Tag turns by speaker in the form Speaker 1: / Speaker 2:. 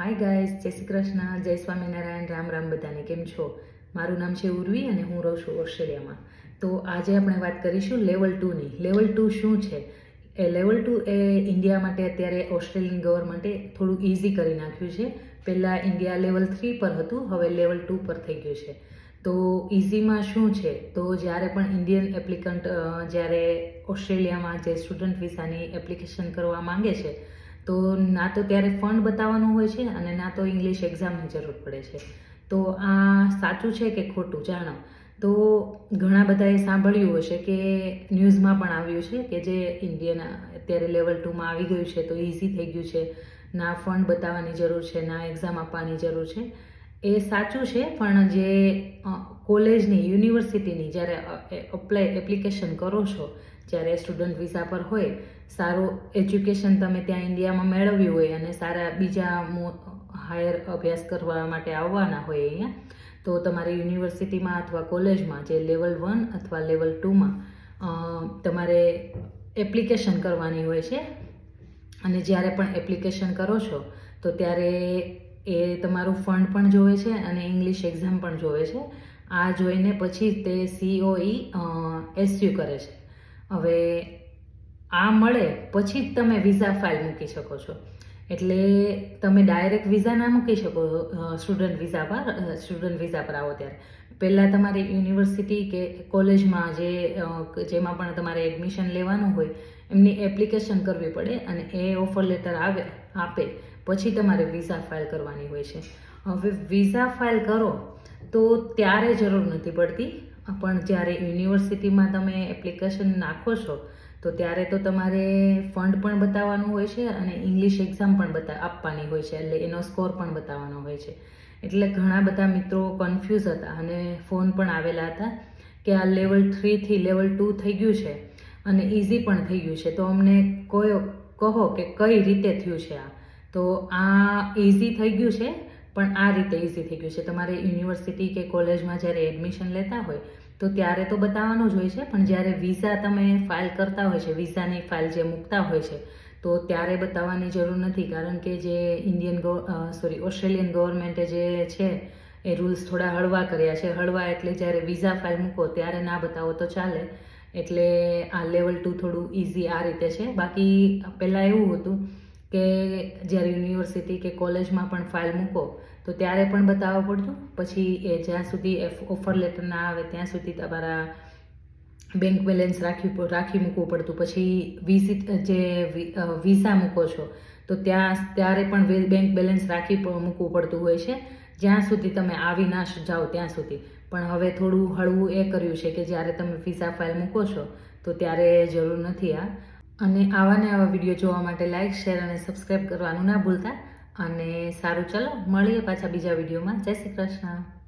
Speaker 1: Hi guys જય શ્રી કૃષ્ણ, જય સ્વામિનારાયણ, રામ રામ બધાને કેમ છો? મારું નામ છે ઉર્વી અને હું રહું છું ઓસ્ટ્રેલિયામાં. તો આજે આપણે વાત કરીશું લેવલ ટુની લેવલ ટુ શું છે? એ લેવલ ટુ એ ઇન્ડિયા માટે અત્યારે ઓસ્ટ્રેલિયન ગવર્મેન્ટે થોડું ઇઝી કરી નાખ્યું છે. પહેલાં ઇન્ડિયા લેવલ થ્રી પર હતું, હવે લેવલ ટુ પર થઈ ગયું છે. તો ઇઝીમાં શું છે? તો જ્યારે પણ ઇન્ડિયન એપ્લિકન્ટ જ્યારે ઓસ્ટ્રેલિયામાં જે સ્ટુડન્ટ વિઝાની એપ્લિકેશન કરવા માંગે છે તો ના તો ત્યારે ફંડ બતાવવાનું હોય છે અને ના તો ઇંગ્લિશ એક્ઝામની જરૂર પડે છે. તો આ સાચું છે કે ખોટું? જાણો. તો ઘણા બધાએ સાંભળ્યું હશે કે ન્યૂઝમાં પણ આવ્યું છે કે જે ઇન્ડિયન અત્યારે લેવલ ટુમાં આવી ગયું છે તો ઇઝી થઈ ગયું છે. ના ફંડ બતાવવાની જરૂર છે, ના એક્ઝામ આપવાની જરૂર છે. એ સાચું છે, પણ જે કોલેજની, યુનિવર્સિટીની જ્યારે અપ્લાય એપ્લિકેશન કરો છો, જ્યારે સ્ટુડન્ટ વિઝા પર હોય, સારું એજ્યુકેશન તમે ત્યાં ઇન્ડિયામાં મેળવ્યું હોય અને સારા બીજા હાયર અભ્યાસ કરવા માટે આવવાના હોય અહીંયા, તો તમારે યુનિવર્સિટીમાં અથવા કોલેજમાં જે લેવલ વન અથવા લેવલ ટુમાં તમારે એપ્લિકેશન કરવાની હોય છે. અને જ્યારે પણ એપ્લિકેશન કરો છો, તો ત્યારે એ તમારું ફંડ પણ જોવે છે અને ઇંગ્લિશ એક્ઝામ પણ જોવે છે. આ જોઈને પછી તે સીઓઈ એસયુ કરે છે. હવે આ મળે પછી જ તમે વિઝા ફાઇલ મૂકી શકો છો. એટલે તમે ડાયરેક્ટ વિઝા ના મૂકી શકો સ્ટુડન્ટ વિઝા પર સ્ટુડન્ટ વિઝા પર આવો ત્યારે. પહેલાં તમારી યુનિવર્સિટી કે કોલેજમાં જે જેમાં પણ તમારે એડમિશન લેવાનું હોય, એમની એપ્લિકેશન કરવી પડે અને એ ઓફર લેટર આવે, આપે. પછી તમારે વિઝા ફાઇલ કરવાની હોય છે. હવે વિઝા ફાઇલ કરો તો ત્યારે જરૂર નથી પડતી, પણ જ્યારે યુનિવર્સિટીમાં તમે એપ્લિકેશન નાખો છો, તો ત્યારે તો તમારે ફંડ પણ બતાવવાનું હોય છે અને ઇંગ્લિશ એક્ઝામ પણ બતા, આપવાની હોય છે, એટલે એનો સ્કોર પણ બતાવવાનો હોય છે. એટલે ઘણા બધા મિત્રો કન્ફ્યુઝ હતા અને ફોન પણ આવેલા હતા કે આ લેવલ થ્રીથી લેવલ ટુ થઈ ગયું છે અને ઇઝી પણ થઈ ગયું છે. તો અમને કયો કહો કે કઈ રીતે થયું છે આ? તો આ ઇઝી થઈ ગયું છે, પણ આ રીતે ઇઝી થઈ ગયું છે. તમારે યુનિવર્સિટી કે કોલેજમાં જ્યારે એડમિશન લેતા હોય, તો ત્યારે તો બતાવવાનું જ હોય છે, પણ જ્યારે વિઝા તમે ફાઇલ કરતા હોય છે વિઝાની ફાઇલ જે મૂકતા હોય છે, તો ત્યારે બતાવવાની જરૂર નથી, કારણ કે જે ઇન્ડિયન સોરી ઓસ્ટ્રેલિયન ગવર્મેન્ટે જે છે, એ રૂલ્સ થોડા હળવા કર્યા છે. હળવા એટલે જ્યારે વિઝા ફાઇલ મૂકો, ત્યારે ના બતાવો તો ચાલે. એટલે આ લેવલ ટુ થોડું ઇઝી આ રીતે છે. બાકી પહેલાં એવું હતું કે જ્યારે યુનિવર્સિટી કે કોલેજમાં પણ ફાઇલ મૂકો, તો ત્યારે પણ બતાવવું પડતું. પછી એ જ્યાં સુધી ઓફર લેટર ના આવે, ત્યાં સુધી તમારા બેંક બેલેન્સ રાખી રાખી મૂકવું પડતું. પછી વિઝિટ જે વિઝા મૂકો છો, તો ત્યાં ત્યારે પણ બેંક બેલેન્સ રાખી મૂકવું પડતું હોય છે. જ્યાં સુધી તમે આવી ના જાઓ ત્યાં સુધી. પણ હવે થોડું હળવું એ કર્યું છે કે જ્યારે તમે વિઝા ફાઇલ મૂકો છો, તો ત્યારે જરૂર નથી આ. અને આવા ને આવા વીડિયો જોવા માટે લાઇક શેર અને સબસ્ક્રાઈબ કરવાનું ના ભૂલતા. અને સારું, ચલો, મળીએ પાછા બીજા વિડીયોમાં જય શ્રી કૃષ્ણ.